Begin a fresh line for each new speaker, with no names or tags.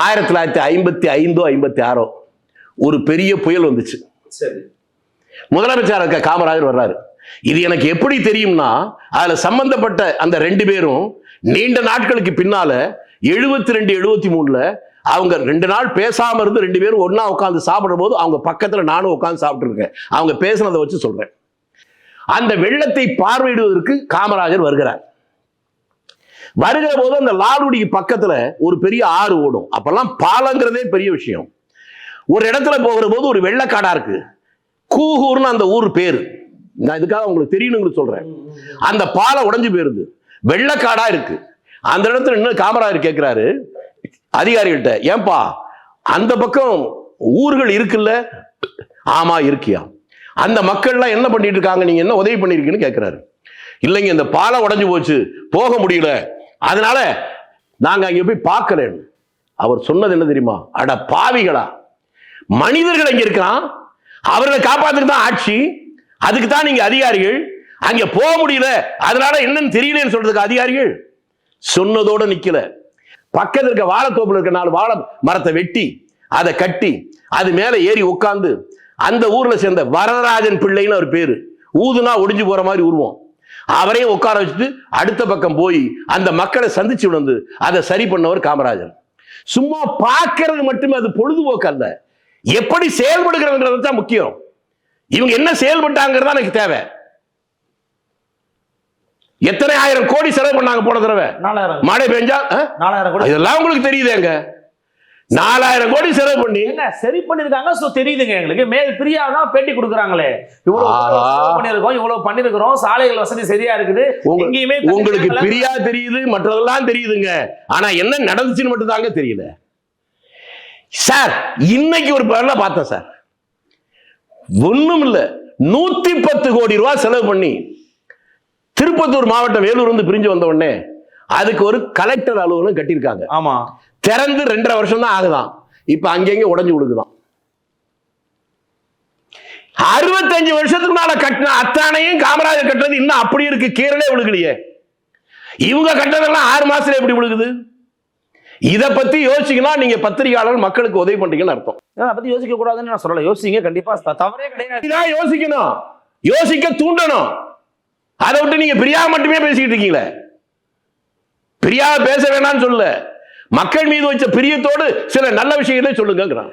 ஆயிரத்தி தொள்ளாயிரத்தி ஐம்பத்தி ஐந்தோ ஐம்பத்தி ஆறோ ஒரு பெரிய புயல் வந்துச்சு.
சரி.
முதலமைச்சர் இருக்க காமராஜர் வர்றாரு. இது எனக்கு எப்படி தெரியும்னா அதுல சம்பந்தப்பட்ட அந்த ரெண்டு பேரும் நீண்ட நாட்களுக்கு பின்னால எழுபத்தி ரெண்டு எழுபத்தி மூணுல அவங்க ரெண்டு நாள் பேசாம இருந்து ரெண்டு பேரும் ஒண்ணா உட்காந்து சாப்பிடும் போது அவங்க பக்கத்துல நானும் உட்காந்து சாப்பிட்டு இருக்கேன் அவங்க பேசுனதை வச்சு சொல்றேன். அந்த வெள்ளத்தை பார்வையிடுவதற்கு காமராஜர் வருகிறார். வருகிற போது அந்த லாலுடிக்கு பக்கத்துல ஒரு பெரிய ஆறு ஓடும். அப்பெல்லாம் பாலங்கிறதே பெரிய விஷயம். ஒரு இடத்துல போகிற போது ஒரு வெள்ளக்காடா இருக்கு. கூகூர்னு அந்த ஊர் பேர். நான் இதுக்காக உங்களுக்கு தெரியணும்னு சொல்றேன். அந்த பாலம் உடஞ்சு போயிருது. வெள்ளக்காடா இருக்கு. அந்த இடத்துல இன்னும் காமராஜர் கேட்கிறாரு அதிகாரிகள்கிட்ட ஏன்பா அந்த பக்கம் ஊர்கள் இருக்குல்ல? ஆமா இருக்கியா. அந்த மக்கள்லாம் என்ன பண்ணிட்டு இருக்காங்க? நீங்க என்ன உதவி பண்ணிருக்கீங்கன்னு கேட்கிறாரு இல்லைங்க இந்த பாலம் உடஞ்சு போச்சு. போக முடியல. அதனால நாங்க அங்க போய் பார்க்கலன்னு அவர் சொன்னது என்ன தெரியுமா? அட பாவிகளா. மனிதர்கள் அங்க இருக்கான் அவர்களை காப்பாத்துக்கு தான் ஆட்சி. அதுக்கு தான் நீங்க அதிகாரிகள். அங்க போக முடியல. அதனால என்னன்னு தெரியலன்னு சொல்றதுக்கு அதிகாரிகள் சொன்னதோட நிக்கல. பக்கத்தில் இருக்க வாழைத்தோப்புல இருக்க நாலு வாழை மரத்தை வெட்டி அதை கட்டி அது மேல ஏறி உட்காந்து அந்த ஊர்ல சேர்ந்த வரதராஜன் பிள்ளைன்னு ஒரு பேரு. ஊதுனா ஒடிஞ்சு போற மாதிரி உருவம். அவரையும் உட்கார வச்சுட்டு அடுத்த பக்கம் போய் அந்த மக்களை சந்திச்சு வந்து அதை சரி பண்ணவர் காமராஜர். சும்மா பார்க்கிறது மட்டுமே அது பொழுதுபோக்கு அல்ல. எப்படி செயல்படுகிறவங்கிறது தான் முக்கியம். இவங்க என்ன செயல்பட்டாங்கிறது எனக்கு தேவை. எத்தனை ஆயிரம் கோடி செலவு பண்ணாங்க போன தடவை? மழை பெஞ்சா இதெல்லாம் உங்களுக்கு தெரியுதேங்க நாலாயிரம் கோடி செலவு பண்ணி.
என்ன சரி பண்ணிருக்காங்க சோ தெரியுதுங்க எங்களுக்கு. மேல் பிரியா தான் பேட்டி கொடுக்குறாங்களே. இவ்வளவு பண்ணிருக்கோம் இவ்வளவு பண்ணிருக்கிறோம் சாலைகள் வசதி சரியா இருக்குது. எங்கேயுமே
உங்களுக்கு. பிரியா தெரியுது மற்றதெல்லாம் தெரியுதுங்க. ஆனா என்ன நடந்துச்சுன்னு மட்டும் தாங்க தெரியல. சார் இன்னைக்கு ஒரு பேர்ல பார்த்தேன் சார். ஒண்ணும் இல்ல நூத்தி பத்து கோடி ரூபாய் செலவு பண்ணி திருப்பத்தூர் மாவட்டம் வேலூர் வந்து பிரிஞ்சு வந்த உடனே அதுக்கு ஒரு கலெக்டர் அலுவலகம் கட்டியிருக்காங்க.
ஆமா.
திறந்து ரெண்டரை வருஷம் தான் ஆகுதான். இப்ப அங்கங்க உடைஞ்சு விடுக்குதான் அறுபத்தஞ்சு வருஷத்துக்கு மேல கட்டின அத்தானையும் காமராஜர் கட்டுறது இன்னும் அப்படி இருக்கு. கீரலே விழுகலையே. இவங்க கட்டதெல்லாம் ஆறு மாசத்துல எப்படி விழுகுது? இத பத்தி யோசிச்சீங்கன்னா நீங்க பத்திரிகையாளர் மக்களுக்கு உதவி பண்றீங்கன்னு அர்த்தம்.
அதை பத்தி யோசிக்க கூடாதுன்னு நான் சொல்லல. யோசிங்க கண்டிப்பா. தவறே கிடையாது.
யோசிக்கணும். யோசிக்க தூண்டணும். அதை விட்டு நீங்க பிரியா மட்டுமே பேசிக்கிட்டு இருக்கீங்களே. பிரியா பேச வேணாம்னு சொல்லல. மக்கள் மீது வச்ச பிரியத்தோடு சில நல்ல விஷயங்களை சொல்லுங்கிறான்